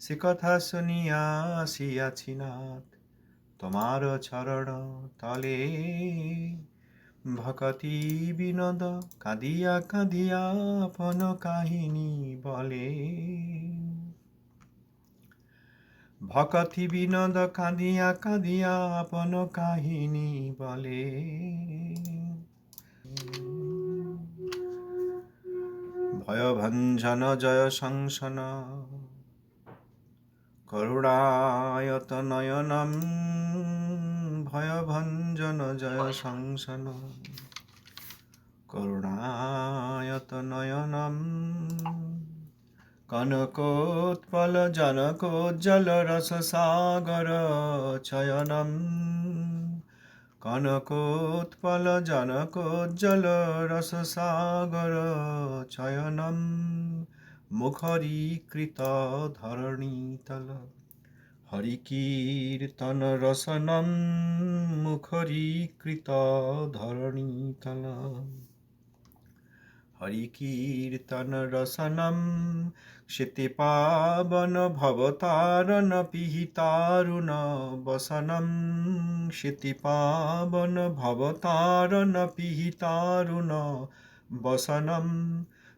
সে কথা শুনিয়া আসিয়াছি নাথ তোমার চরণ তলে। ভকতি বিনোদ কাঁদিয়া কাঁদিয়া আপন কাহিনী বলে। ভকতি বিনোদ কাঁদিয়া কাঁদিয়া আপন কাহিনী বলে। ভয়ভঞ্জন জয় সংসন করুণায়ত নয়নম ভয়ভঞ্জন জয় সংসন করুণায়ত নয়নম কনকোৎপল জনকোজ্জ্বল রস সাগর চয়নম কনকোৎপল জনকোজ্জ্বল রস সাগর চয়নম মুখরীকৃত ধরণীতল হরিকীর্তন রসনম মুখরীকৃত ধরণীতল হরিকীর্তন রসনম ক্ষিতি পাবন ভবতারণ পিহিতারুণ বসনম ক্ষিতি পাবন ভবতারণ পিহিতারুণ বসনম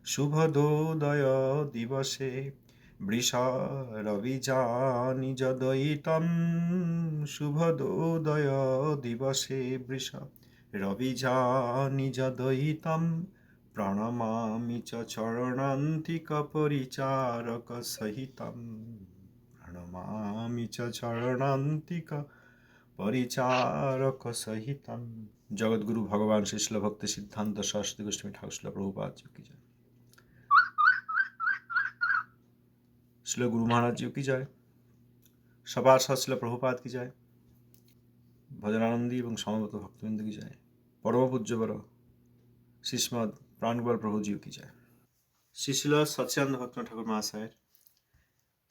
শুভদোদয় দিবসে বৃষ রবিজানি যদয়িতম শুভদোদয় দিবসে বৃষ রবিজানি যদয়িতম প্রণমামি চরণান্তিক পরিচারক সহিতম। প্রণমামি চরণান্তিক পরিচারক সহিতম। জগৎগুরু ভগবান শিশল ভক্তি সিদ্ধান্ত সরস্বতী গোস্বামী ঠাকুর শিল প্রভুপাত কি যায় শিল গুরু মহারাজ জি কি যায় সবার সশিল প্রভুপাত কি যায় ভজনানন্দী এবং সমবেত ভক্তবৃন্দ কি যায় পরম পূজ্য বড় শিষ্মদ প্রাণগোপাল প্রভুজিও কি যায় শিশিল সচ্চানন্দ ভক্ত ঠাকুর মহাশয়ের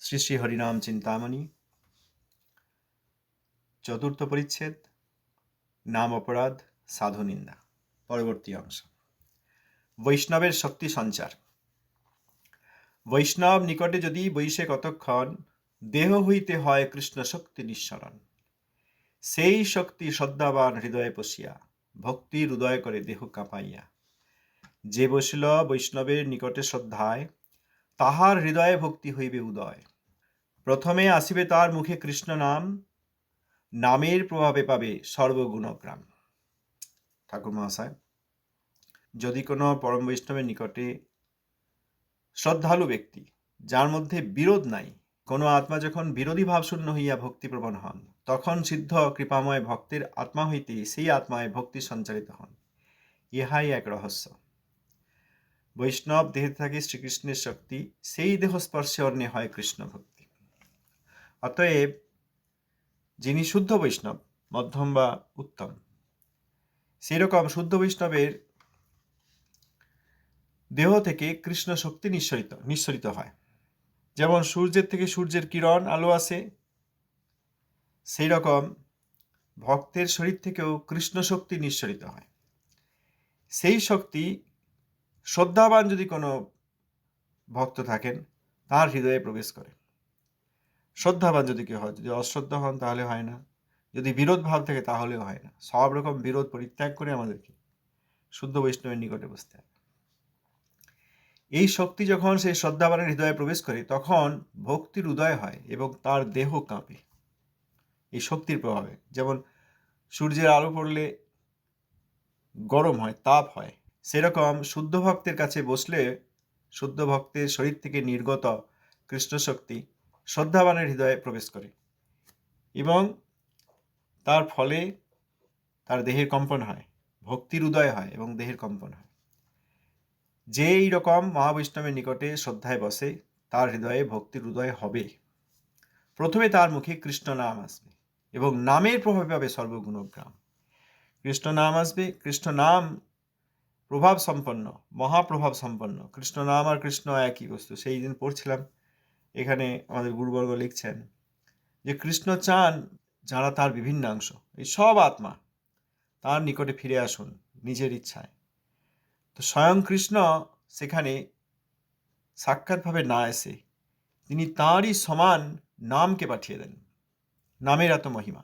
শ্রী শ্রী হরিনাম চিন্তামণি, চতুর্থ পরিচ্ছেদ, নাম অপরাধ, সাধু নিন্দা। পরবর্তী অংশ। বৈষ্ণবের শক্তি সঞ্চার। বৈষ্ণব নিকটে যদি বৈশে কতক্ষণ দেহ হইতে হয় কৃষ্ণ শক্তি নিঃসরণ। সেই শক্তি শ্রদ্ধাবান হৃদয়ে পশিয়া ভক্তির উদয় করে দেহ কাঁপাইয়া। যে বসিল বৈষ্ণবের নিকটে শ্রদ্ধায়, তাহার হৃদয়ে ভক্তি হইবে উদয়। প্রথমে আসিবে তার মুখে কৃষ্ণ নাম, নামের প্রভাবে পাবে সর্বগুণগ্রাম। ঠাকুর মহাশয় যদি কোনো পরম বৈষ্ণবের নিকটে শ্রদ্ধালু ব্যক্তি, যার মধ্যে বিরোধ নাই। কোনো আত্মা যখন বিরোধী ভাবশূন্য হইয়া ভক্তিপ্রবণ হন, তখন সিদ্ধ কৃপাময় ভক্তির আত্মা হইতে সেই আত্মায় ভক্তি সঞ্চারিত হন। ইহাই এক রহস্য। বৈষ্ণব দেহে থাকে শ্রীকৃষ্ণের শক্তি, সেই দেহ স্পর্শে অন্যে হয় কৃষ্ণ ভক্তি। অতএব, যিনি শুদ্ধ বৈষ্ণব, মধ্যম বা উত্তম সেই রকম শুদ্ধ বৈষ্ণবের দেহ থেকে কৃষ্ণ শক্তি নিঃসরিত নিঃসরিত হয়। যেমন সূর্যের থেকে সূর্যের কিরণ, আলো আসে সেই রকম ভক্তের শরীর থেকেও কৃষ্ণ শক্তি নিঃসরিত হয়। সেই শক্তি শ্রদ্ধাবান যদি কোনো ভক্ত থাকেন, তার হৃদয়ে প্রবেশ করে। শ্রদ্ধাবান যদি কেউ হয়, যদি অশ্রদ্ধা হন, তাহলে হয় না। যদি বিরোধ ভাব থাকে, তাহলেও হয় না। সব রকম বিরোধ পরিত্যাগ করে আমাদেরকে শুদ্ধ বৈষ্ণবের নিকটে বসতে হবে এই শক্তি যখন সেই শ্রদ্ধাবানের হৃদয়ে প্রবেশ করে, তখন ভক্তির উদয় হয় এবং তার দেহ কাঁপে। এই শক্তির প্রভাবে। যেমন সূর্যের আলো পড়লে গরম হয়, তাপ হয়, সেরকম শুদ্ধ ভক্তের কাছে বসলে শুদ্ধ ভক্তের শরীর থেকে নির্গত কৃষ্ণ শক্তি শ্রদ্ধাবানের হৃদয়ে প্রবেশ করে এবং তার ফলে তার দেহের কম্পন হয়, ভক্তির উদয় হয় এবং দেহের কম্পন হয়। যে এই রকম মহাবৈষ্ণবের নিকটে শ্রদ্ধায় বসে, তার হৃদয়ে ভক্তির উদয় হবে। প্রথমে তার মুখে কৃষ্ণ নাম আসবে এবং নামের প্রভাবে পাবে সর্বগুণগ্রাম। কৃষ্ণ নাম আসবে, কৃষ্ণ নাম প্রভাব সম্পন্ন, মহাপ্রভাব সম্পন্ন। কৃষ্ণ নাম আর কৃষ্ণ একই বস্তু, সেই দিন পড়ছিলাম। এখানে আমাদের গুরুবর্গ লিখছেন যে, কৃষ্ণ চান যারা তার বিভিন্নাংশ এই সব আত্মা তার নিকটে ফিরে আসুন নিজের ইচ্ছায়। তো স্বয়ং কৃষ্ণ সেখানে সাক্ষাৎভাবে না এসে তিনি তাঁরই সমান নামকে পাঠিয়ে দেন। নামের এত মহিমা।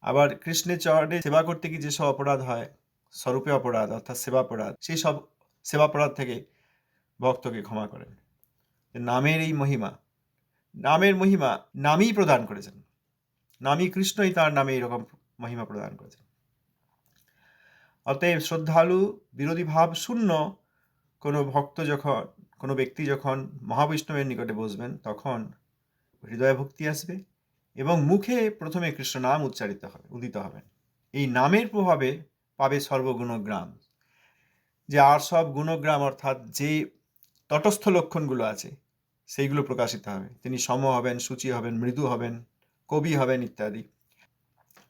আবার কৃষ্ণের চরণে সেবা করতে গিয়ে যেসব অপরাধ হয়, স্বরূপে অপরাধ অর্থাৎ সেবাপরাধ, সেই সব সেবাপরাধ থেকে ভক্তকে ক্ষমা করেন। নামের এই মহিমা, নামের মহিমা নামই প্রদান করেছেন। নামই কৃষ্ণই তার নামে এরকম মহিমা প্রদান করেছেন। অতএব শ্রদ্ধালু, বিরোধী ভাব শূন্য। কোনো ভক্ত যখন, কোনো ব্যক্তি যখন মহাবৈষ্ণবের নিকটে বসবেন, তখন হৃদয় ভক্তি আসবে এবং মুখে প্রথমে কৃষ্ণ নাম উচ্চারিত হবে, উদিত হবেন। এই নামের প্রভাবে পাবে সর্বগুণগ্রাম, যে আর সব গুণগ্রাম অর্থাৎ যে তটস্থ লক্ষণগুলো আছে, সেইগুলো প্রকাশিত হবে। তিনি সম হবেন সূচি হবেন, মৃদু হবেন, কবি হবেন ইত্যাদি।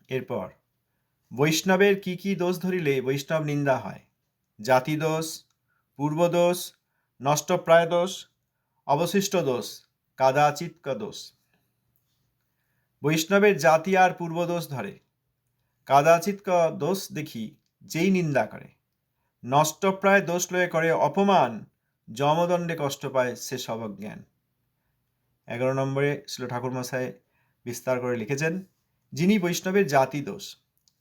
এরপর বৈষ্ণবের কি কি দোষ ধরিলে বৈষ্ণব নিন্দা হয়? জাতি দোষ পূর্বদোষ নষ্টপ্রায় দোষ, অবশিষ্ট দোষ, কাদাচিৎক দোষ। বৈষ্ণবের জাতি আর পূর্বদোষ ধরে। কাদাচিৎক দোষ দেখি যেই নিন্দা করে। নষ্টপ্রায় দোষ লয়ে করে অপমান, যমদণ্ডে কষ্ট পায় সে সব জ্ঞান এগারো নম্বরে শিল ঠাকুরমশাই বিস্তার করে লিখেছেন, যিনি বৈষ্ণবের জাতি দোষ।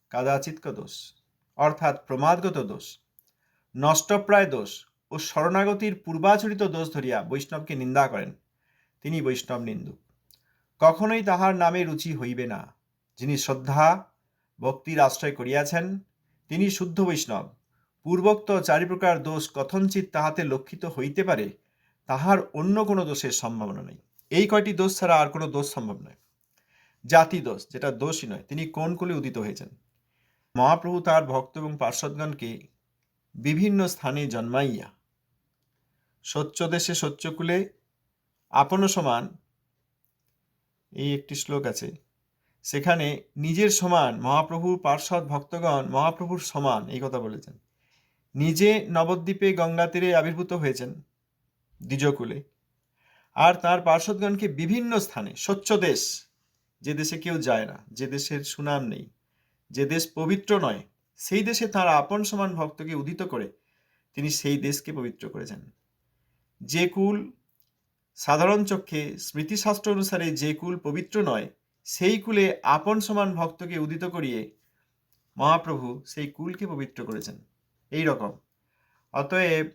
কাদাচিৎক দোষ, অর্থাৎ প্রমাদগত দোষ, নষ্টপ্রায় দোষ ও শরণাগতির পূর্বাচরিত দোষ ধরিয়া বৈষ্ণবকে নিন্দা করেন। তিনি বৈষ্ণব নিন্দুক। কখনোই তাহার নামে রুচি হইবে না। যিনি শ্রদ্ধা, ভক্তির আশ্রয় করিয়াছেন, তিনি শুদ্ধ বৈষ্ণব। পূর্বোক্ত চারি প্রকার দোষ কথঞ্চিত তাহাতে লক্ষিত হইতে পারে, তাহার অন্য কোনো দোষের সম্ভাবনা নেই। এই কয়টি দোষ ছাড়া আর কোনো দোষ সম্ভব নয়। জাতি দোষ, যেটা দোষই নয়, তিনি কোন কুলে উদিত হয়েছেন? মহাপ্রভু তার ভক্ত এবং পার্শ্বদগণকে বিভিন্ন স্থানে জন্মাইয়া, স্বচ্ছ দেশে স্বচ্ছকুলে আপন সমান, এই একটি শ্লোক আছে, সেখানে নিজের সমান মহাপ্রভুর পার্শ্বদ ভক্তগণ মহাপ্রভুর সমান, এই কথা বলেছেন। নিজে নবদ্বীপে গঙ্গা তীরে আবির্ভূত হয়েছেন দ্বিজকুলে আর তার পার্শ্বদগণকে বিভিন্ন স্থানে, স্বচ্ছ দেশ, যে দেশে কেউ যায় না, যে দেশের সুনাম নেই। যে দেশ পবিত্র নয়, সেই দেশে তার আপন সমান ভক্তকে উদিত করে তিনি সেই দেশকে পবিত্র করেছেন। যে কুল সাধারণ চক্ষে স্মৃতিশাস্ত্র অনুসারে যে কুল পবিত্র নয়, সেই কুলে আপন সমান ভক্তকে উদিত করিয়ে মহাপ্রভু সেই কুলকে পবিত্র করেছেন। এই রকম। অতএব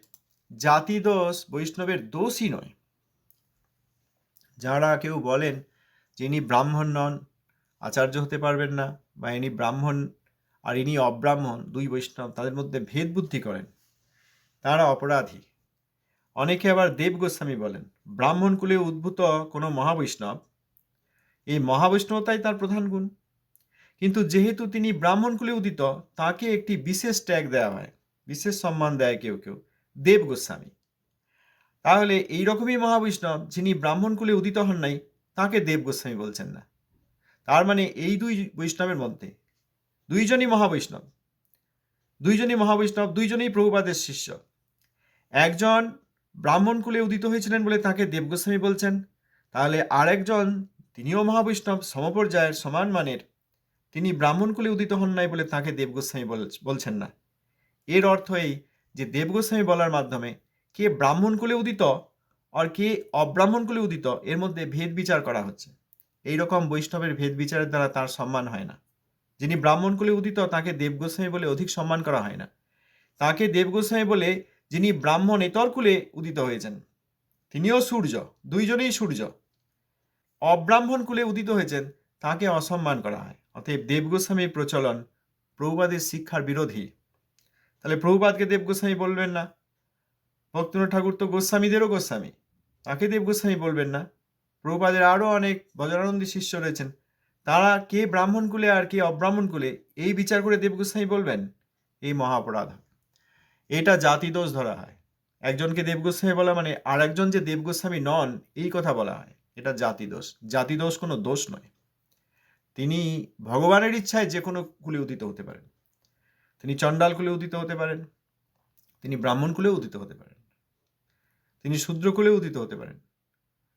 জাতি দোষ বৈষ্ণবের দোষই নয়। যারা কেউ বলেন যিনি ব্রাহ্মণ নন, আচার্য হতে পারবেন না বা ইনি ব্রাহ্মণ আর ইনি অব্রাহ্মণ, দুই বৈষ্ণব, তাদের মধ্যে ভেদ বুদ্ধি করেন। তারা অপরাধী। অনেকে আবার দেব গোস্বামী বলেন, ব্রাহ্মণ কুলে উদ্ভূত কোনো মহাবৈষ্ণব, এই মহাবৈষ্ণবতাই তার প্রধান গুণ। কিন্তু যেহেতু তিনি ব্রাহ্মণ কুলে উদিত, তাকে একটি বিশেষ ট্যাগ দেওয়া হয়, বিশেষ সম্মান দেয় কেউ কেউ, দেব গোস্বামী। তাহলে এই রকমই মহাবৈষ্ণব যিনি ব্রাহ্মণ কুলে উদিত হন নাই, তাকে দেব গোস্বামী বলছেন না। তার মানে এই দুই বৈষ্ণবের মধ্যে, দুইজনই মহাবৈষ্ণব দুইজনই মহাবৈষ্ণব, দুইজনেই প্রভুপাদের শিষ্য। একজন ব্রাহ্মণ কুলে উদিত হয়েছিলেন বলে তাকে দেবগোস্বামী বলছেন, তাহলে আরেকজন তিনিও মহাবৈষ্ণব, সমপর্যায়ের সমান মানের, তিনি ব্রাহ্মণ কুলে উদিত হন নাই বলে তাকে দেবগোস্বামী বলছেন না। এর অর্থ এই যে দেবগোস্বামী বলার মাধ্যমে কে ব্রাহ্মণ কুলে উদিত আর কে অব্রাহ্মণ কুলে উদিত, এর মধ্যে ভেদ বিচার করা হচ্ছে। এই রকম বৈষ্ণবের ভেদ বিচারের দ্বারা তার সম্মান হয় না। যিনি ব্রাহ্মণ কুলে উদিত, তাকে দেবগোস্বামী বলে অধিক সম্মান করা হয় না। তাকে দেবগোস্বামী বলে যিনি ব্রাহ্মণ এতর কুলে উদিত হয়েছেন, তিনিও সূর্য, দুইজনেই সূর্য। অব্রাহ্মণ কুলে উদিত হয়েছেন, তাকে অসম্মান করা হয়। অতএব দেবগোস্বামীর প্রচলন প্রভুবাদের শিক্ষার বিরোধী। তাহলে প্রভুপাদকে দেবগোস্বামী বলবেন না। ভক্তনাথ ঠাকুর তো গোস্বামীদেরও গোস্বামী। তাকে দেবগোস্বামী বলবেন না। প্রভুপাদের আরও অনেক বজ্রানন্দী শিষ্য রয়েছেন। তারা কে ব্রাহ্মণ কুলে আর কে অব্রাহ্মণ কুলে, এই বিচার করে দেবগোস্বামী বলবেন, এই মহা অপরাধ এটা জাতি দোষ ধরা হয়। একজনকে দেবগোস্বামী বলা মানে আর একজন যে দেবগোস্বামী নন, এই কথা বলা হয়। এটা জাতি দোষ। জাতি দোষ কোনো দোষ নয়। তিনি ভগবানের ইচ্ছায় যে কোনো কুলে উদিত হতে পারেন। তিনি চণ্ডাল কুলে উদিত হতে পারেন। তিনি ব্রাহ্মণ কুলে উদিত হতে পারেন। তিনি শূদ্র কুলে উদিত হতে পারেন।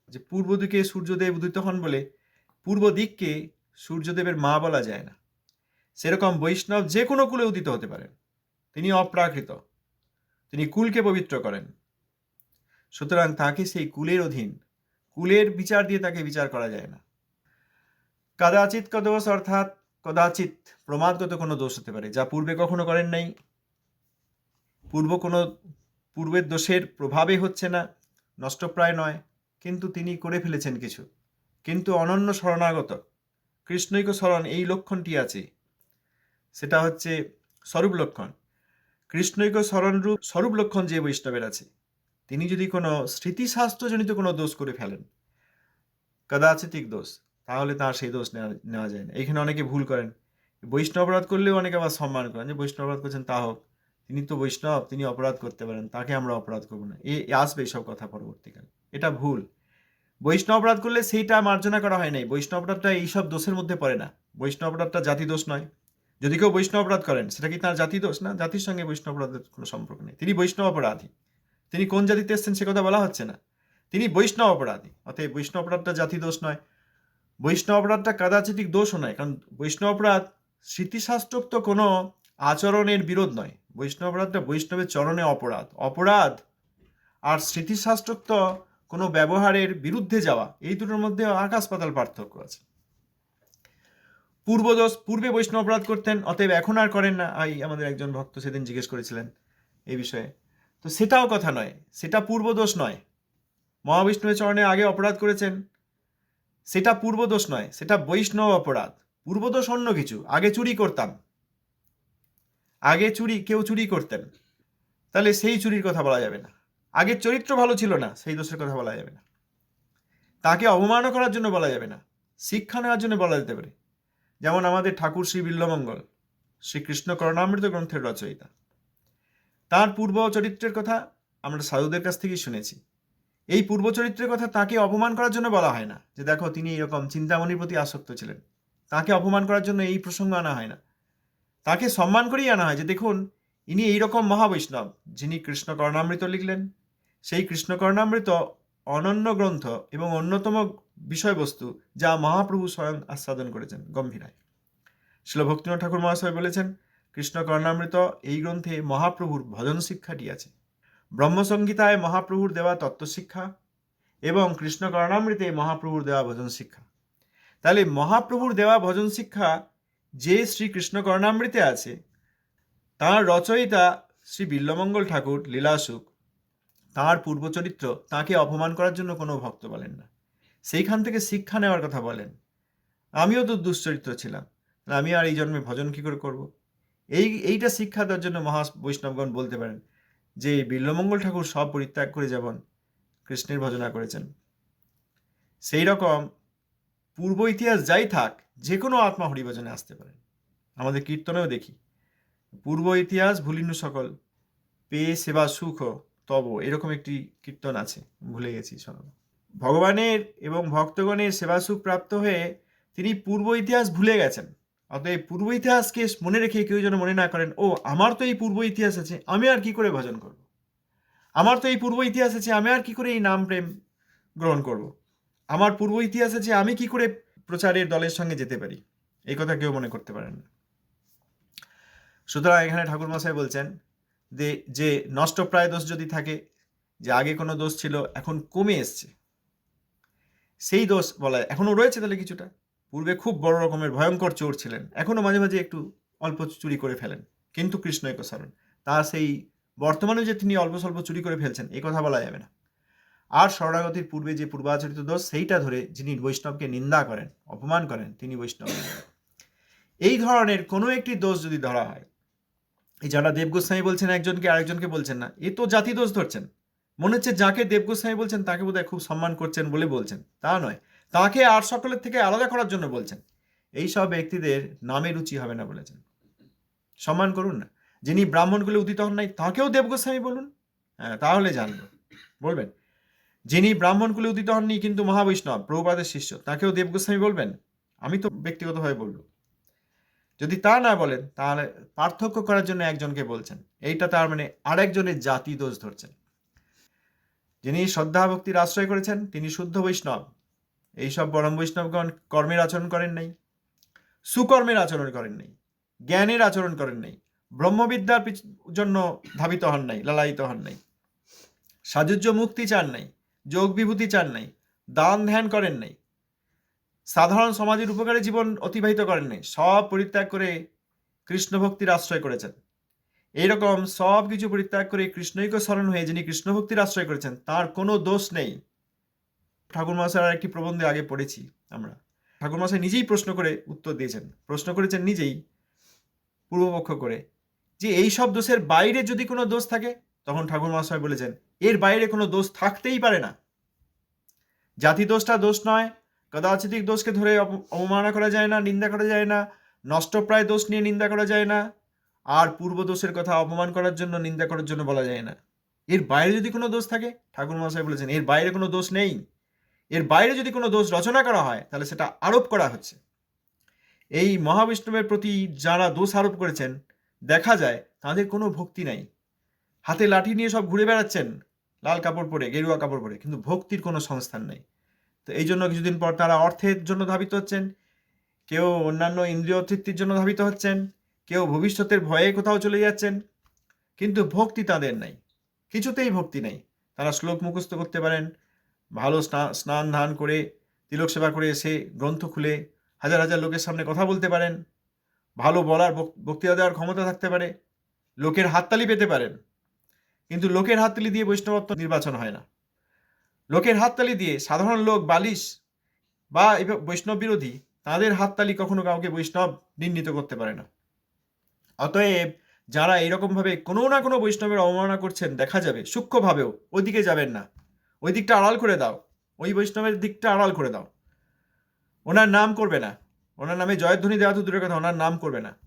যে পূর্ব দিকে সূর্যদেব উদিত হন বলে পূর্ব দিককে সূর্যদেবের মা বলা যায় না। সেরকম বৈষ্ণব যে কোনো কুলে উদিত হতে পারেন। তিনি অপ্রাকৃত। তিনি কুলকে পবিত্র করেন। সুতরাং তাকে সেই কুলের অধীন, কুলের বিচার দিয়ে তাকে বিচার করা যায় না। কদাচিৎ কদোষ অর্থাৎ কদাচিৎ প্রমাদগত কোনো দোষ হতে পারে, যা পূর্বে কখনো করেন নাই। পূর্ব কোনো, পূর্বের দোষের প্রভাবে হচ্ছে না, নষ্টপ্রায় নয়। কিন্তু তিনি করে ফেলেছেন কিছু। কিন্তু অনন্য শরণাগত। কৃষ্ণৈক শরণ এই লক্ষণটি আছে। সেটা হচ্ছে স্বরূপ লক্ষণ। কৃষ্ণৈক শরণরূপ স্বরূপ লক্ষণ যে বৈষ্ণবের আছে। তিনি যদি কোনো স্মৃতিশাস্ত্রজনিত কোনো দোষ করে ফেলেন কদাচিতিক দোষ, তাহলে তার সেই দোষ নেওয়া নেওয়া যায় না। এখানে অনেকে ভুল করেন। বৈষ্ণব অপরাধ করলেও অনেকে আবার সম্মান করেন। যে বৈষ্ণব অপরাধ করছেন, তা হোক। তিনি তো বৈষ্ণব, তিনি অপরাধ করতে পারেন, তাকে আমরা অপরাধ করব না। এ আসবে এইসব কথা পরবর্তীকালে। এটা ভুল। বৈষ্ণব অপরাধ করলে সেইটা মার্জনা করা হয় নাই। বৈষ্ণব অপরাধটা এইসব দোষের মধ্যে পড়ে না। বৈষ্ণব অপরাধটা জাতি দোষ নয়। যদি কেউ বৈষ্ণব অপরাধ করেন, সেটা কি তার জাতি দোষ না? জাতির সঙ্গে বৈষ্ণব অপরাধের কোনো সম্পর্ক নেই। তিনি বৈষ্ণব অপরাধী। তিনি কোন জাতিতে এসছেন সে কথা বলা হচ্ছে না। তিনি বৈষ্ণব অপরাধী। অতএব বৈষ্ণব অপরাধটা জাতি দোষ নয়। বৈষ্ণব অপরাধটা কাদাচিতিক দোষও নয়। কারণ বৈষ্ণব অপরাধ স্মৃতিশাস্ত্রোক্ত কোনো আচরণের বিরোধ নয়। বৈষ্ণব অপরাধটা বৈষ্ণবের চরণে অপরাধ। অপরাধ আর স্মৃতিশাস্ত্রোক্ত কোনো ব্যবহারের বিরুদ্ধে যাওয়া, এই দুটোর মধ্যে আকাশ পাতাল পার্থক্য আছে। পূর্বদোষ পূর্বে বৈষ্ণব অপরাধ করতেন, অতএব এখন আর করেন না। এই আমাদের একজন ভক্ত সেদিন জিজ্ঞেস করেছিলেন এই বিষয়ে। তো সেটাও কথা নয়, সেটা পূর্বদোষ নয়। মহাবিষ্ণুবের চরণে আগে অপরাধ করেছেন, সেটা পূর্বদোষ নয়, সেটা বৈষ্ণব অপরাধ। পূর্বদোষ অন্য কিছু, আগে চুরি করতাম। আগে চুরি, কেউ চুরি করতেন। তাহলে সেই চুরির কথা বলা যাবে না। আগের চরিত্র ভালো ছিল না, সেই দোষের কথা বলা যাবে না। তাকে অবমাননা করার জন্য বলা যাবে না, শিক্ষা নেওয়ার জন্য বলা যেতে পারে। যেমন আমাদের ঠাকুর শ্রী বিল্লমঙ্গল শ্রীকৃষ্ণ করণামৃত গ্রন্থের রচয়িতা। তার পূর্ব চরিত্রের কথা আমরা সাধুদের কাছ থেকেই শুনেছি। এই পূর্ব চরিত্রের কথা তাকে অপমান করার জন্য বলা হয় না, যে দেখো তিনি এরকম চিন্তামণির প্রতি আসক্ত ছিলেন। তাকে অপমান করার জন্য এই প্রসঙ্গ আনা হয় না। তাকে সম্মান করেই আনা হয় যে দেখুন, ইনি এইরকম মহাবৈষ্ণব, যিনি কৃষ্ণ কর্ণামৃত লিখলেন সেই কৃষ্ণকর্ণামৃত অনন্য গ্রন্থ এবং অন্যতম বিষয়বস্তু যা মহাপ্রভু স্বয়ং আস্বাদন করেছেন গম্ভীরায়। শিল ঠাকুর মহাশয় বলেছেন, কৃষ্ণকর্ণামৃত এই গ্রন্থে মহাপ্রভুর ভজন শিক্ষাটি আছে। ব্রহ্মসংগীতায় মহাপ্রভুর দেওয়া তত্ত্বশিক্ষা এবং কৃষ্ণ কর্ণামৃতে মহাপ্রভুর দেওয়া ভজন শিক্ষা। তাহলে মহাপ্রভুর দেওয়া ভজন শিক্ষা যে শ্রীকৃষ্ণ কর্ণামৃতে আছে, তাঁর রচয়িতা শ্রী বিল্লমঙ্গল ঠাকুর লীলাসুক তাঁর পূর্বচরিত্র তাকে অপমান করার জন্য কোনো ভক্ত বলেন না। সেইখান থেকে শিক্ষা নেওয়ার কথা বলেন। আমিও তো দুশ্চরিত্র ছিলাম। আমি আর এই জন্মে ভজন কী করে করব? এই, এইটা শিক্ষা দেওয়ার জন্য মহা বৈষ্ণবগণ বলতে পারেন যে, বিল্লমঙ্গল ঠাকুর সব পরিত্যাগ করে যেমন কৃষ্ণের ভজনা করেছেন। সেই রকম পূর্ব ইতিহাস যাই থাক, যে কোনো আত্মা হরিভজনে আসতে পারেন আমাদের কীর্তনেও দেখি। পূর্ব ইতিহাস ভুলিনু সকল, পেয়ে সেবা সুখ তব এরকম একটি কীর্তন আছে, ভুলে গেছি শোনো। ভগবানের এবং ভক্তগণের সেবা সুখ প্রাপ্ত হয়ে তিনি পূর্ব ইতিহাস ভুলে গেছেন। অতএব পূর্ব ইতিহাসকে মনে রেখে কেউ যেন মনে না করেন, ও, আমার তো এই পূর্ব ইতিহাস আছে, আমি আর কি করে ভজন করব? আমার তো এই পূর্ব ইতিহাস আছে, আমি আর কি করে এই নাম প্রেম গ্রহণ করব? আমার পূর্ব ইতিহাস আছে, আমি কি করে প্রচারের দলের সঙ্গে যেতে পারি? এই কথা কেউ মনে করতে পারেন না। সুতরাং এখানে ঠাকুর মশাই বলছেন যে নষ্টপ্রায় দোষ যদি থাকে, যে আগে কোনো দোষ ছিল, এখন কমে এসছে। সেই দোষ বলা, এখনও রয়েছে তাহলে কিছুটা। পূর্বে খুব বড় রকমের ভয়ঙ্কর চোর ছিলেন, এখনও মাঝে মাঝে একটু অল্প চুরি করে ফেলেন, কিন্তু কৃষ্ণ একসারণ। তার সেই বর্তমানে যে তিনি অল্প স্বল্প চুরি করে ফেলছেন এই কথা বলা যাবে না। আর শরণাগতির পূর্বে যে পূর্বাচরিত দোষ, সেইটা ধরে যিনি বৈষ্ণবকে নিন্দা করেন, অপমান করেন, তিনি বৈষ্ণব। এই ধরনের কোনো একটি দোষ যদি ধরা হয় এই যারা দেবগোস্বামী বলছেন, একজনকে আরেকজনকে বলছেন না, এ তো জাতি দোষ ধরছেন। মনে হচ্ছে যাকে দেবগোস্বামী বলছেন, তাকে বোধহয় খুব সম্মান করছেন বলে বলছেন। তা নয়, তাকে আর সকলের থেকে আলাদা করার জন্য বলছেন। এই সব ব্যক্তিদের নামে রুচি হবে না বলেছেন। সম্মান করুন না। যিনি ব্রাহ্মণগুলো উদিত হন নাই, তাকেও দেবগোস্বামী বলুন। হ্যাঁ তাহলে জানব। বলবেন, যিনি ব্রাহ্মণকুলে উদিত হননি কিন্তু মহাবৈষ্ণব, প্রভুপাদের শিষ্য, তাকেও দেবগোস্বামী বলবেন? আমি তো ব্যক্তিগতভাবে বলব। যদি তা না বলেন, তাহলে পার্থক্য করার জন্য একজনকে বলছেন। এইটা তার মানে আরেকজনের জাতি দোষ ধরছেন। যিনি শ্রদ্ধা ভক্তির আশ্রয় করেছেন, তিনি শুদ্ধ বৈষ্ণব। এইসব পরম বৈষ্ণবগণ কর্মের আচরণ করেন নাই, সুকর্মের আচরণ করেন নাই, জ্ঞানের আচরণ করেন নাই, ব্রহ্মবিদ্যার জন্য ধাবিত হন নাই, লালায়িত হন নাই সাজুজ্য মুক্তি চান নাই, যোগ বিভূতি চান নাই, দান ধ্যান করেন নাই সাধারণ সমাজের উপকারে জীবন অতিবাহিত করেন নাই, সব পরিত্যাগ করে কৃষ্ণ ভক্তির আশ্রয় করেছেন। এইরকম সব কিছু পরিত্যাগ করে কৃষ্ণৈক স্মরণ হয়ে যিনি কৃষ্ণ ভক্তির আশ্রয় করেছেন, তার কোনো দোষ নেই। ঠাকুর মহাশয়ের একটি প্রবন্ধে আগে পড়েছি আমরা। ঠাকুর মহাশয় নিজেই প্রশ্ন করে উত্তর দিয়েছেন। প্রশ্ন করেছেন নিজেই পূর্বপক্ষ করে যে এই সব দোষের বাইরে যদি কোনো দোষ থাকে, তখন ঠাকুর মহাশয় বলেছেন, এর বাইরে কোনো দোষ থাকতেই পারে না। জাতি দোষটা দোষ নয় কদাচিতিক দোষকে ধরে অবমাননা করা যায় না, নিন্দা করা যায় না, নষ্টপ্রায় দোষ নিয়ে নিন্দা করা যায় না, আর পূর্ব দোষের কথা অপমান করার জন্য, নিন্দা করার জন্য বলা যায় না। এর বাইরে যদি কোনো দোষ থাকে ঠাকুর মহাশয় বলেছেন, এর বাইরে কোনো দোষ নেই। এর বাইরে যদি কোনো দোষ রচনা করা হয়, তাহলে সেটা আরোপ করা হচ্ছে। এই মহাবিষ্ণুবের প্রতি যারা দোষ আরোপ করেছেন, দেখা যায় তাদের কোনো ভক্তি নাই। হাতে লাঠি নিয়ে সব ঘুরে বেড়াচ্ছেন, লাল কাপড় পরে, গেরুয়া কাপড় পরে, কিন্তু ভক্তির কোনো সংস্থান নেই। তো এই জন্য কিছুদিন পর তারা অর্থের জন্য ধাবিত হচ্ছেন। কেউ অন্যান্য ইন্দ্রিয় তৃপ্তির জন্য ধাবিত হচ্ছেন। কেউ ভবিষ্যতের ভয়ে কোথাও চলে যাচ্ছেন। কিন্তু ভক্তি তাদের নাই। কিছুতেই ভক্তি নেই। তারা শ্লোক মুখস্থ করতে পারেন। ভালো স্নান, ধান করে, তিলক সেবা করে এসে গ্রন্থ খুলে হাজার হাজার লোকের সামনে কথা বলতে পারেন। ভালো বলার বক- বক্তৃতা দেওয়ার ক্ষমতা থাকতে পারে। লোকের হাততালি পেতে পারেন। কিন্তু লোকের হাততালি দিয়ে বৈষ্ণবত্ব নির্বাচন হয় না। লোকের হাততালি দিয়ে সাধারণ লোক বালিশ বা বৈষ্ণব বিরোধী, তাদের হাততালি কখনো কাউকে বৈষ্ণব নিন্দিত করতে পারে না। অতএব যারা এইরকমভাবে কোনো না কোনো বৈষ্ণবের অবমাননা করছেন, দেখা যাবে সূক্ষ্মভাবেও ওইদিকে যাবেন না। ওই দিকটা আড়াল করে দাও। ওই বৈষ্ণবের দিকটা আড়াল করে দাও। ওনার নাম করবে না। ওনার নামে জয়ধ্বনি দেওয়া তো দূরের কথা, ওনার নাম করবে না।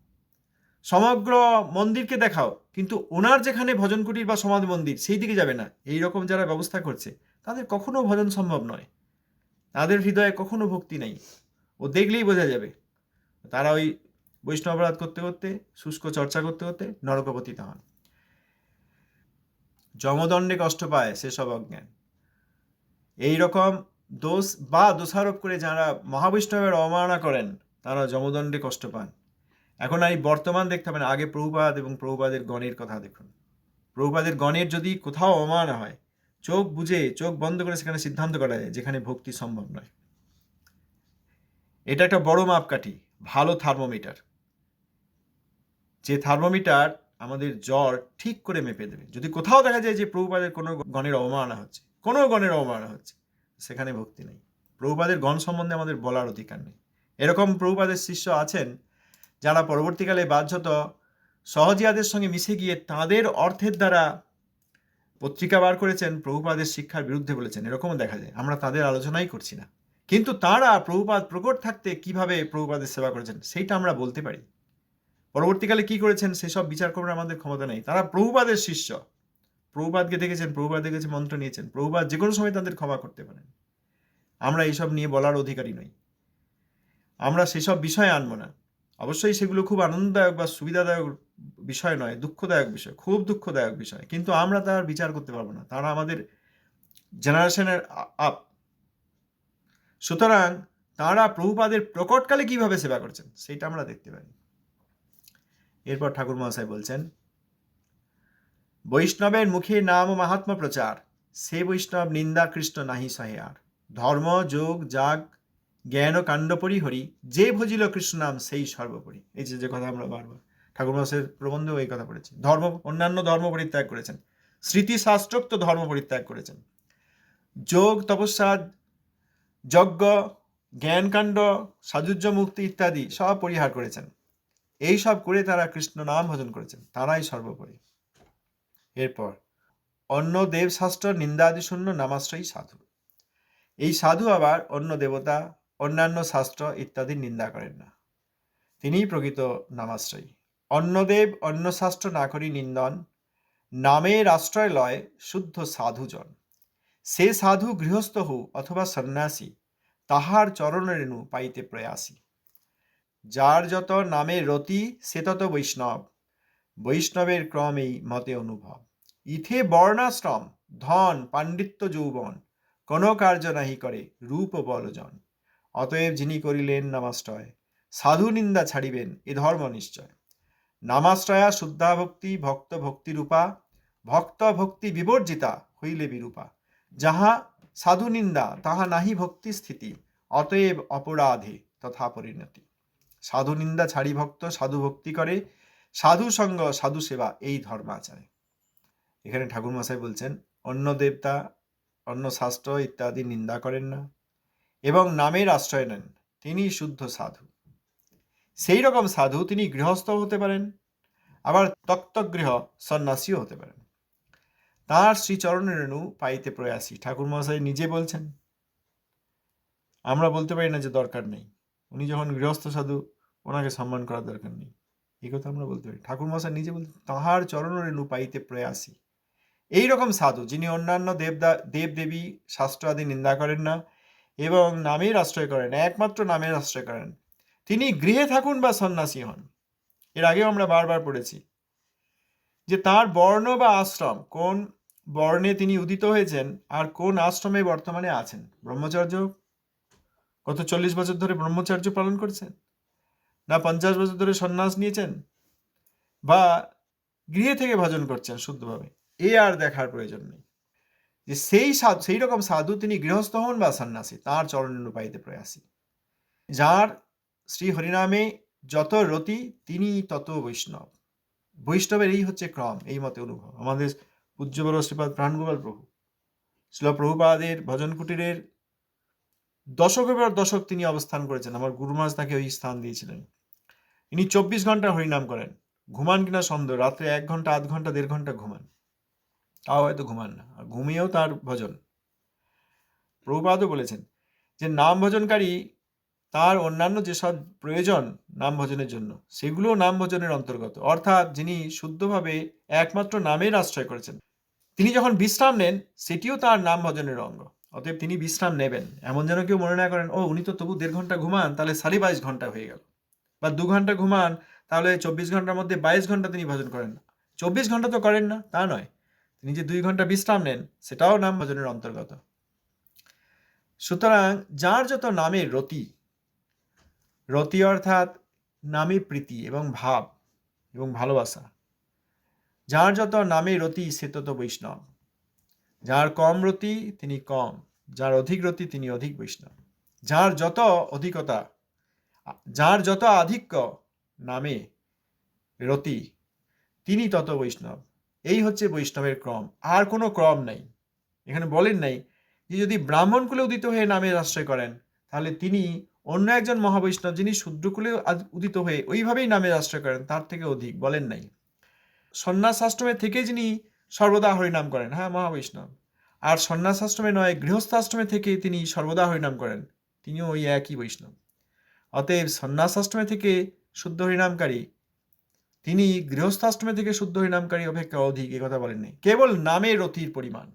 সমগ্র মন্দিরকে দেখাও, কিন্তু ওনার যেখানে ভজন কুটির বা সমাধি মন্দির, সেই দিকে যাবে না। এই রকম যারা ব্যবস্থা করছে, তাদের কখনো ভজন সম্ভব নয়। তাদের হৃদয়ে কখনো ভক্তি নেই। ও দেখলেই বোঝা যাবে। তারা ওই বৈষ্ণব অপরাধ করতে করতে, শুষ্ক চর্চা করতে করতে নরকপতিত হন। যমদণ্ডে কষ্ট পায় সেসব অজ্ঞান। এই রকম দোষ বা দোষারোপ করে যারা মহাবৈষ্ণবের অবমাননা করেন, তারা যমদণ্ডে কষ্ট পান। এখন এই বর্তমান দেখতে হবে না আগে প্রভুপাদ এবং প্রভুপাদের গণের কথা দেখুন। প্রভুপাদের গণের যদি কোথাও অবমাননা হয়, চোখ বুঝে চোখ বন্ধ করে সেখানে সিদ্ধান্ত করা যায়, যেখানে ভক্তি সম্ভব নয়। এটা একটা বড় মাপকাঠি, ভালো থার্মোমিটার। যে থার্মোমিটার আমাদের জ্বর ঠিক করে মেপে দেবে। যদি কোথাও দেখা যায় যে প্রভুপাদের কোনো গণের অবমাননা হচ্ছে, কোনো গণের অবমাননা হচ্ছে, সেখানে ভক্তি নেই। প্রভুপাদের গণ সম্বন্ধে আমাদের বলার অধিকার নেই। এরকম প্রভুপাদের শিষ্য আছেন যারা পরবর্তীকালে বাধ্যত সহজিয়াদের সঙ্গে মিশে গিয়ে তাদের অর্থের দ্বারা পত্রিকা বার করেছেন, প্রভুপাদের শিক্ষার বিরুদ্ধে বলেছেন, এরকমও দেখা যায়। আমরা তাদের আলোচনাই করছি না। কিন্তু তারা প্রভুপাদ প্রকট থাকতে কীভাবে প্রভুপাদের সেবা করেছেন, সেইটা আমরা বলতে পারি। পরবর্তীকালে কি করেছেন, সেসব বিচার করার আমাদের ক্ষমতা নেই। তারা প্রভুপাদের শিষ্য। প্রভুপাদকে দেখেছেন প্রভুপাদ দেখেছে মন্ত্র নিয়েছেন। প্রভুপাদ যে কোনো সময় তাদের ক্ষমা করতে পারেন। আমরা এইসব নিয়ে বলার অধিকারী নই। আমরা সেসব বিষয় আনব না। অবশ্যই সেগুলো খুব আনন্দদায়ক বা সুবিধাদায়ক বিষয় নয়, দুঃখদায়ক বিষয়, খুব দুঃখদায়ক বিষয়। কিন্তু আমরা তার বিচার করতে পারব না। তারা আমাদের জেনারেশনের আপ। সুতরাং তারা প্রভুপাদের প্রকটকালে কীভাবে সেবা করছেন, সেটা আমরা দেখতে পারি এরপর ঠাকুর মহাশয় বলছেন, বৈষ্ণবের মুখে নাম ও মাহাত্ম প্রচার, সে বৈষ্ণব নিন্দা কৃষ্ণ নাহি সহে আর। ধর্ম, যোগ, যাগ জ্ঞান ও কাণ্ড পরিহরি যে ভজিল কৃষ্ণ নাম, সেই সর্বোপরি। এই যে কথা আমরা বারবার ঠাকুর মহাশয়ের প্রবন্ধেও এই কথা পড়েছি। ধর্ম, অন্যান্য ধর্ম পরিত্যাগ করেছেন। স্মৃতিশাস্ত্রোক্ত ধর্ম পরিত্যাগ করেছেন। যোগ তপস্যা যজ্ঞ জ্ঞানকাণ্ড সাজুজ্য মুক্তি ইত্যাদি সব পরিহার করেছেন। এই সব করে তারা কৃষ্ণ নাম ভজন করেছেন। তারাই সর্বোপরি। এরপর, অন্য দেব শাস্ত্র নিন্দাদি শূন্য নামাশ্রয়ী সাধু। এই সাধু আবার অন্য দেবতা অন্যান্য শাস্ত্র ইত্যাদি নিন্দা করেন না। তিনিই প্রকৃত নামাশ্রয়ী। অন্নদেব অন্য শাস্ত্র না করি নিন্দন নামের আশ্রয় লয় শুদ্ধ সাধুজন। সে সাধু গৃহস্থ হু অথবা সন্ন্যাসী, তাহার চরণরেণু পাইতে প্রয়াসী। যার যত নামে রতি, সে তত বৈষ্ণব। বৈষ্ণবের ক্রমেই মতে অনুভব। ইথে বর্ণাশ্রম, ধন, পাণ্ডিত্য যৌবন, কোন কার্য নাহি করে রূপ বলজন। অতএব যিনি করিলেন নামাশ্রয়, সাধু নিন্দা ছাড়িবেন, এ ধর্ম নিশ্চয়। নামাশ্রয়া শুদ্ধা ভক্তি ভক্ত ভক্তিরূপা, ভক্ত ভক্তি বিবর্জিতা হইলে বিরূপা। যাহা সাধু নিন্দা, তাহা নাহি ভক্তি স্থিতি, অতএব অপরাধে তথা পরিণতি। সাধু নিন্দা ছাড়ি ভক্ত, সাধু ভক্তি করে, সাধু সঙ্গ, সাধু সেবা, এই ধর্মাচারে এখানে ঠাকুর মশাই বলছেন, অন্য দেবতা, অন্য শাস্ত্র ইত্যাদি নিন্দা করেন না। এবং নামের আশ্রয় নেন। তিনি শুদ্ধ সাধু। সেই রকম সাধু তিনি গৃহস্থ হতে পারেন, আবার তক্তগৃহ সন্ন্যাসীও হতে পারেন। তার শ্রীচরণের রেণু পাইতে প্রয়াসী ঠাকুর মশাই নিজে বলছেন, আমরা বলতে পারি না যে দরকার নেই। উনি যখন গৃহস্থ সাধু, ওনাকে সম্মান করার দরকার নেই। এই কথা আমরা বলতে পারি। ঠাকুর মশাই নিজে তাহার চরণ রেণু পাইতে প্রয়াসী। এই রকম সাধু, যিনি অন্যান্য দেবদা দেব দেবী শাস্ত্র আদি নিন্দা করেন না এবং নামের আশ্রয় করেন, একমাত্র নামের আশ্রয় করেন। তিনি গৃহে থাকুন বা সন্ন্যাসী হন। এর আগেও আমরা বারবার পড়েছি যে তার বর্ণ বা আশ্রম কোন বর্ণে তিনি উদিত হয়েছেন আর কোন আশ্রমে বর্তমানে আছেন। ব্রহ্মচর্য গত চল্লিশ বছর ধরে ব্রহ্মচর্য পালন করছেন? না পঞ্চাশ বছর ধরে সন্ন্যাস নিয়েছেন? বা গৃহে থেকে ভজন করছেন শুদ্ধভাবে? এ আর দেখার প্রয়োজন নেই। যে সেই সাধু, সেই রকম সাধু তিনি গৃহস্থ হন বা সন্ন্যাসী, তাঁর চরণের পাইতে প্রয়াসী। যার শ্রী হরিনামে যত রতি, তিনি তত বৈষ্ণব। বৈষ্ণবের এই হচ্ছে ক্রম, এই মতে অনুভব। আমাদের পূজ্যবর শ্রীপাদ প্রাণগোপাল প্রভু শিল প্রভুপাদের ভজন কুটিরের দশকের পর দশক তিনি অবস্থান করেছেন। আমার গুরুমাস তাকে ওই স্থান দিয়েছিলেন। ইনি চব্বিশ ঘণ্টা হরিনাম করেন। ঘুমান কিনা সন্দেহ, রাত্রে এক ঘণ্টা আধ ঘণ্টা দেড় ঘণ্টা ঘুমান। তাও হয়তো ঘুমান না। আর ঘুমিয়েও তার ভজন। প্রভুপাদও বলেছেন যে, নাম ভজনকারী তার অন্যান্য যেসব প্রয়োজন নাম ভজনের জন্য, সেগুলোও নাম ভজনের অন্তর্গত। অর্থাৎ যিনি শুদ্ধভাবে একমাত্র নামের আশ্রয় করেছেন, তিনি যখন বিশ্রাম নেন, সেটিও তার নাম ভজনের অঙ্গ। অতএব তিনি বিশ্রাম নেবেন। এমন যেন কেউ মনে না করেন, ও, উনি তো তবু দেড় ঘণ্টা ঘুমান, তাহলে সাড়ে বাইশ ঘণ্টা হয়ে গেল। বা, দু ঘণ্টা ঘুমান, তাহলে চব্বিশ ঘণ্টার মধ্যে বাইশ ঘণ্টা তিনি ভজন করেন না। চব্বিশ ঘণ্টা তো করেন না, তা নয়। তিনি যে দুই ঘণ্টা বিশ্রাম নেন, সেটাও নাম ভজনের অন্তর্গত। সুতরাং যার যত নামে রতি রতি অর্থাৎ নামে প্রীতি এবং ভাব এবং ভালোবাসা, যার যত নামে রতি, সে তত বৈষ্ণব। যার কম রতি, তিনি কম, যার অধিক রতি, তিনি অধিক বৈষ্ণব। যার যত অধিকতা, যার যত আধিক্য, নামে রতি, তিনি তত বৈষ্ণব। এই হচ্ছে বৈষ্ণবের ক্রম। আর কোনো ক্রম নাই। এখানে বলেন নাই যে যদি ব্রাহ্মণ কুলে উদিত হয়ে নামে আশ্রয় করেন, তাহলে তিনি অন্য একজন মহাবৈষ্ণব যিনি শূদ্রকুলে উদিত হয়ে ওইভাবেই নামের আশ্রয় করেন, তার থেকে অধিক। বলেন নাই। সন্ন্যাস আশ্রমে থেকে যিনি সর্বদা হরিনাম করেন হ্যাঁ মহাবৈষ্ণব। আর সন্ন্যাস আশ্রমে নয় গৃহস্থ আশ্রমে থেকে তিনি সর্বদা হরিনাম করেন, তিনিও ওই একই বৈষ্ণব। অতএব সন্ন্যাস আশ্রমে থেকে শুদ্ধ হরিনামকারী তিনি গৃহস্থাশ্রমে থেকে শুদ্ধ হরিনামকারী অপেক্ষা অধিক কথা বলেননি। কেবল নামে রতির পরিমাণ।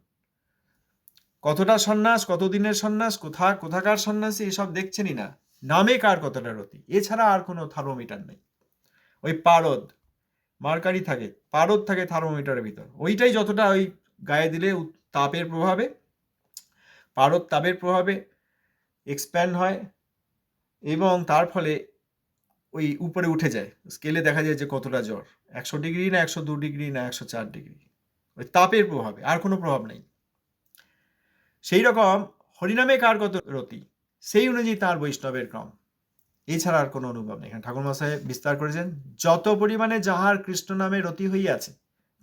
কতটা সন্ন্যাস, কতদিনের সন্ন্যাস, কোথা, কোথাকার সন্ন্যাসী, এসব দেখছেনই না। নামে কার কতটা রতি এছাড়া আর কোনো থার্মোমিটার নেই। ওই পারদ, মার্কারি থাকে, পারদ থাকে থার্মোমিটারের ভিতর। ওইটাই যতটা ওই গায়ে দিলে তাপের প্রভাবে, পারদ তাপের প্রভাবে এক্সপ্যান্ড হয় এবং তার ফলে ওই উপরে উঠে যায়। স্কেলে দেখা যায় যে কতটা জ্বর। একশো ডিগ্রি না একশো দু ডিগ্রি না একশো চার ডিগ্রি। ওই তাপের প্রভাবে, আর কোনো প্রভাব নেই। সেই রকম হরিনামে কার কত রতি, সেই অনুযায়ী তার বৈষ্ণবের ক্রম। এছাড়া আর কোনো অনুভব নেই। ঠাকুর মশাই বিস্তার করেছেন, যত পরিমাণে যাহার কৃষ্ণ নামে রতি হইয়াছে,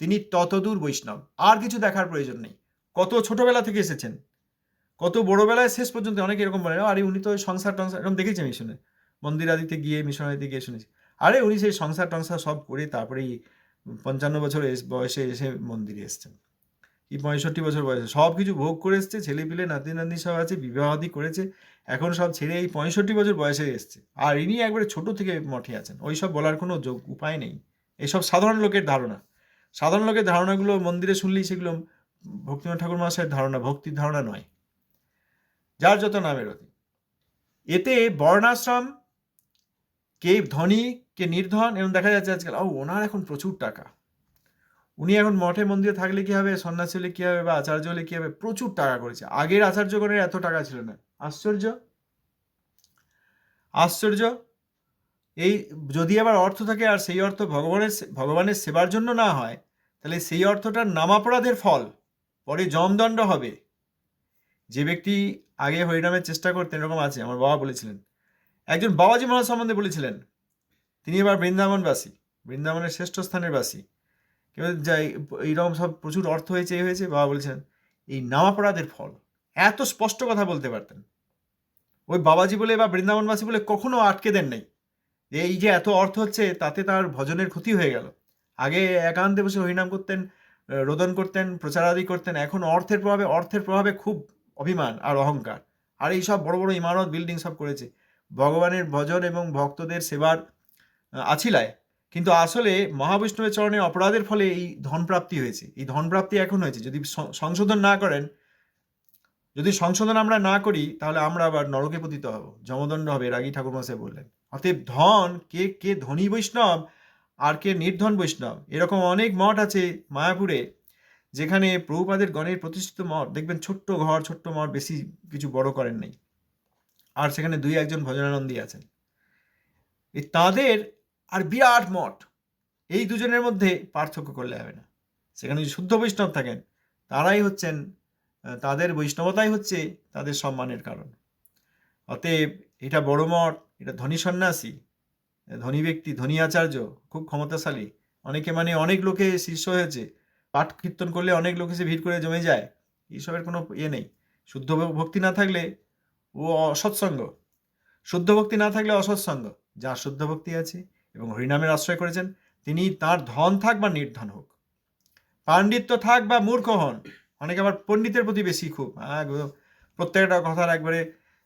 তিনি ততদূর বৈষ্ণব। আর কিছু দেখার প্রয়োজন নেই। কত ছোটবেলা থেকে এসেছেন, কত বড়বেলায় শেষ পর্যন্ত অনেকে এরকম বলে, আরে উনি তো সংসার টংসার এরকম দেখেছি আমি শুনে। মন্দির আদিতে গিয়ে, মিশনারিতে গিয়ে শুনেছি। আরে, উনি সেই সংসার টংসার সব করে তারপরেই পঞ্চান্ন বছর বয়সে এসে মন্দিরে এসছেন। কি পঁয়ষট্টি বছর বয়সে? সব কিছু ভোগ করে এসছে, ছেলে পিলে নাতি নাতনি সব আছে বিবাহাদি করেছে, এখন সব ছেড়ে এই পঁয়ষট্টি বছর বয়সে এসছে। আর ইনি একবারে ছোট থেকে মঠে আছেন, ওই সব বলার কোনো যোগ উপায় নেই। এসব সাধারণ লোকের ধারণা। সাধারণ লোকের ধারণাগুলো মন্দিরে শুনলেই সেগুলো ভক্তিনাথ ঠাকুর মহাশয়ের ধারণা, ভক্তির ধারণা নয়। যার যত নামের অতি এতে বর্ণাশ্রম কে ধনী, কে নির্ধন এবং দেখা যাচ্ছে আজকাল। ও, ওনার এখন প্রচুর টাকা। উনি এখন মঠে মন্দিরে থাকলে কি হবে, সন্ন্যাসী হলে কি হবে বা আচার্য হলে কি হবে? প্রচুর টাকা করেছে। আগের আচার্যগণের এত টাকা ছিল না। আশ্চর্য? আশ্চর্য? এই যদি আবার অর্থ থাকে আর সেই অর্থ ভগবানের ভগবানের সেবার জন্য না হয়, তাহলে সেই অর্থটার নামাপরাধের ফল। পরে জমদণ্ড হবে। যে ব্যক্তি আগে হরিনামের চেষ্টা করতেন, এরকম আছে, আমার বাবা বলেছিলেন। একজন বাবাজি মহারাজ সম্বন্ধে বলেছিলেন, তিনি এবার বৃন্দাবনবাসী, বৃন্দাবনের শ্রেষ্ঠ স্থানের বাসী। কেউ যাই, এইরকম সব প্রচুর অর্থ হয়েছে, এই হয়েছে, বাবা বলেছেন, এই নামাপরাধের ফল, এত স্পষ্ট কথা বলতে পারতেন। ওই বাবাজি বলে বা বৃন্দাবনবাসী বলে কখনো আটকে দেন নাই। যে এই যে এত অর্থ হচ্ছে, তাতে তার ভজনের ক্ষতি হয়ে গেল। আগে একান্তে বসে হরিনাম করতেন, রোদন করতেন, প্রচারাদি করতেন, এখন অর্থের প্রভাবে অর্থের প্রভাবে খুব অভিমান আর অহংকার। আর এই সব বড় বড় ইমারত, বিল্ডিং সব করেছে। ভগবানের ভজন এবং ভক্তদের সেবার আছিলায়। কিন্তু আসলে মহাবিষ্ণুবের চরণে অপরাধের ফলে এই ধনপ্রাপ্তি হয়েছে। এই ধনপ্রাপ্তি এখন হয়েছে। যদি সংশোধন না করেন, যদি সংশোধন আমরা না করি, তাহলে আমরা আবার নরকে পতিত হব। যমদণ্ড হবে, রাগী ঠাকুর মশাই বললেন। অতএব ধন, কে কে ধনী বৈষ্ণব, আর কে নির্ধন বৈষ্ণব, এরকম অনেক মঠ আছে মায়াপুরে, যেখানে প্রভুপাদের গণের প্রতিষ্ঠিত মঠ, দেখবেন ছোট্ট ঘর, ছোট্ট মঠ, বেশি কিছু বড় করেন নেই। আর সেখানে দুই একজন ভজনানন্দী আছেন। এই তাদের আর বিরাট মঠ, এই দুজনের মধ্যে পার্থক্য করলে হবে না। সেখানে যদি শুদ্ধ বৈষ্ণব থাকেন, তারাই হচ্ছেন তাদের বৈষ্ণবতাই হচ্ছে তাদের সম্মানের কারণ। অতএব এটা বড় মঠ, এটা ধনী সন্ন্যাসী, ধনী ব্যক্তি, ধনী আচার্য, খুব ক্ষমতাশালী। অনেকে মানে অনেক লোকে শিষ্য হয়েছে, পাঠ কীর্তন করলে অনেক লোক এসে ভিড় করে জমে যায়, এইসবের কোনো ইয়ে নেই। শুদ্ধ ভক্তি না থাকলে ও অসৎসঙ্গ। শুদ্ধ ভক্তি না থাকলে অসৎসঙ্গ। যার শুদ্ধ ভক্তি আছে এবং হরিনামের আশ্রয় করেছেন, তিনি তার ধন থাক বা নির্ধন হোক। পাণ্ডিত্য থাক বা মূর্খ হন, অনেকে আবার পণ্ডিতের প্রতি বেশি খুব প্রত্যেকটা কথার একবারে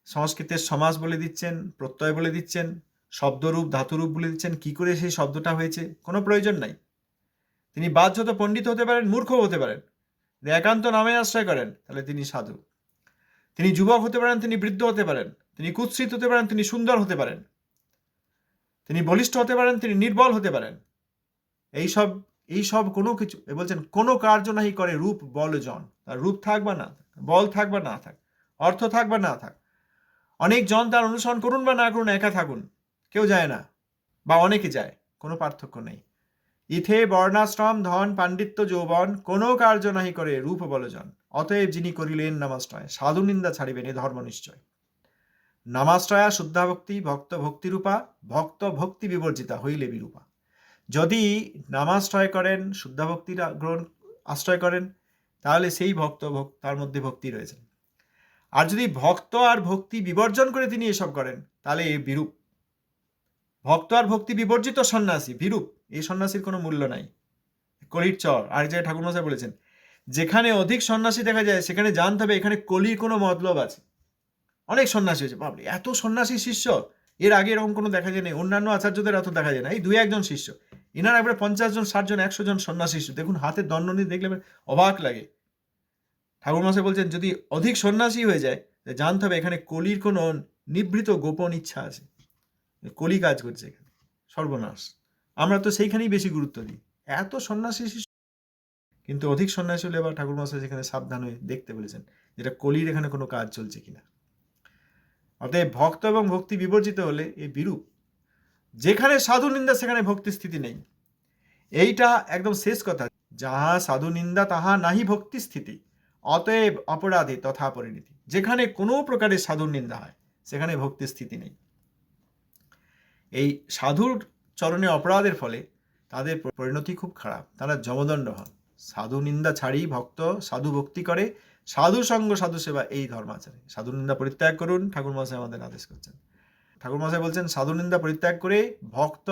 সংস্কৃতের সমাজ বলে দিচ্ছেন, প্রত্যয় বলে দিচ্ছেন, শব্দরূপ, ধাতুরূপ বলে দিচ্ছেন, কি করে সেই শব্দটা হয়েছে, কোনো প্রয়োজন নাই। তিনি বাধ্যত পণ্ডিত হতে পারেন মূর্খ হতে পারেন। একান্ত নামে আশ্রয় করেন, তাহলে তিনি সাধু। তিনি যুবক হতে পারেন, তিনি বৃদ্ধ হতে পারেন, তিনি কুৎসিত হতে পারেন, তিনি সুন্দর হতে পারেন, তিনি বলিষ্ঠ হতে পারেন, তিনি নির্বল হতে পারেন। এই সব এই সব কোনো কিছু বলছেন, কোনো কার্য নাহি করে রূপ, বল, জন। তার রূপ থাক বা না বল থাক বা না থাক, অর্থ থাক বা না থাক, অনেক জন তার অনুসরণ করুন বা না করুন, একা থাকুন, কেউ যায় না, বা অনেকে যায়, কোনো পার্থক্য নেই। ইথে বর্ণাশ্রম ধন পাণ্ডিত্য যৌবন, কোনো কার্য নাহি করে রূপ বলজন অতএব যিনি করিলেন নামাশ্রয় সাধু নিন্দা ছাড়িবেন, এ ধর্ম নিশ্চয়। নামাশ্রয়া শুদ্ধাভক্তি, ভক্ত ভক্তিরূপা, ভক্ত ভক্তি বিবর্জিতা হইলে বিরূপা। যদি নামাশ্রয় করেন শুদ্ধা ভক্তির গ্রহণ, আশ্রয় করেন, তাহলে সেই ভক্ত ভক- তার মধ্যে ভক্তি রয়েছে। আর যদি ভক্ত আর ভক্তি বিবর্জন করে তিনি এসব করেন, তাহলে এ বিরূপ। ভক্ত আর ভক্তি বিবর্জিত সন্ন্যাসী, বিরূপ। এই সন্ন্যাসীর কোনো মূল্য নাই। কলির চর, আর এক ঠাকুর ঠাকুরমশাই বলেছেন যেখানে অধিক সন্ন্যাসী দেখা যায়, সেখানে জানতে হবে এখানে কলির কোনো মতলব আছে। অনেক সন্ন্যাসী হয়েছে। বাবরে এত সন্ন্যাসী শিষ্য? এর আগে এরকম কোনো দেখা যায় না অন্যান্য আচার্যদের এত দেখা যায় না এই দুই একজন শিষ্য। এনার একবারে পঞ্চাশ জন, ষাট জন, একশো জন সন্ন্যাসী শিষ্য। দেখুন হাতের দণ্ডনী দেখলে অবাক লাগে। ঠাকুরমশাই বলছেন, যদি অধিক সন্ন্যাসী হয়ে যায় জানতে হবে এখানে কলির কোনো নিভৃত গোপন ইচ্ছা আছে। কলি কাজ করছে এখানে। সর্বনাশ। আমরা তো সেইখানেই বেশি গুরুত্ব দিই। এত সন্ন্যাসী শিষ্য কিন্তু অধিক সন্ন্যাসী হলে এবার ঠাকুরমশাই সেখানে সাবধান হয়ে দেখতে বলেছেন যেটা কলির এখানে কোনো কাজ চলছে কিনা। অতএব ভক্ত এবং ভক্তি বিবর্জিত হলে এ বিরূপ। যেখানে সাধু নিন্দা, সেখানে ভক্তি স্থিতি নেই। এইটা একদম শেষ কথা। যাহা সাধু নিন্দা, তাহা নাহি ভক্তি স্থিতি। অতএব অপরাধে তথা পরিণতি। যেখানে কোনো প্রকারের সাধুর নিন্দা হয়, সেখানে ভক্তি স্থিতি নেই। এই সাধুর চরণে অপরাধের ফলে তাদের পরিণতি খুব খারাপ। তারা জমদণ্ড হন। সাধু নিন্দা ছাড়ি ভক্ত, সাধু ভক্তি করে, সাধু সঙ্গ, সাধু সেবা, এই ধর্মাচারে সাধু নিন্দা পরিত্যাগ করুন, ঠাকুর মশাই আমাদের আদেশ করছেন। ঠাকুর মশাই বলছেন, সাধু নিন্দা পরিত্যাগ করে ভক্ত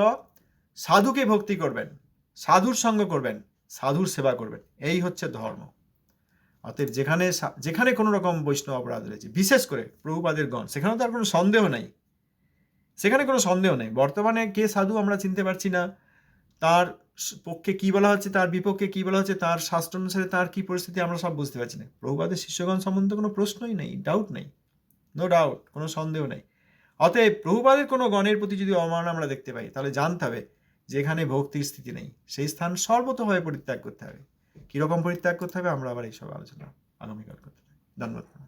সাধুকে ভক্তি করবেন, সাধুর সঙ্গ করবেন, সাধুর সেবা করবেন। এই হচ্ছে ধর্ম। অতএব যেখানে যেখানে কোনো রকম বৈষ্ণব অপরাধ রয়েছে, বিশেষ করে প্রভুপাদের গণ সেখানে তার কোনো সন্দেহ নাই। সেখানে কোনো সন্দেহ নেই। বর্তমানে কে সাধু আমরা চিনতে পারছি না, তার পক্ষে কি বলা হচ্ছে, তার বিপক্ষে কি বলা হচ্ছে, তার শাস্ত্র অনুসারে তার কি পরিস্থিতি, আমরা সব বুঝতে পারছি না। প্রভুপাদের শিষ্যগণ সম্বন্ধে কোনো প্রশ্নই নেই ডাউট নেই। নো ডাউট কোনো সন্দেহ নেই। অতএব প্রভুপাদের কোনো গণের প্রতি যদি অমান আমরা দেখতে পাই, তাহলে জানতে হবে যে এখানে ভক্তির স্থিতি নেই। সেই স্থান সর্বতভাবে পরিত্যাগ করতে হবে। কীরকম পরিত্যাগ করতে হবে, আমরা আবার এইসব আলোচনা আগামীকাল করতে হবে ধন্যবাদ।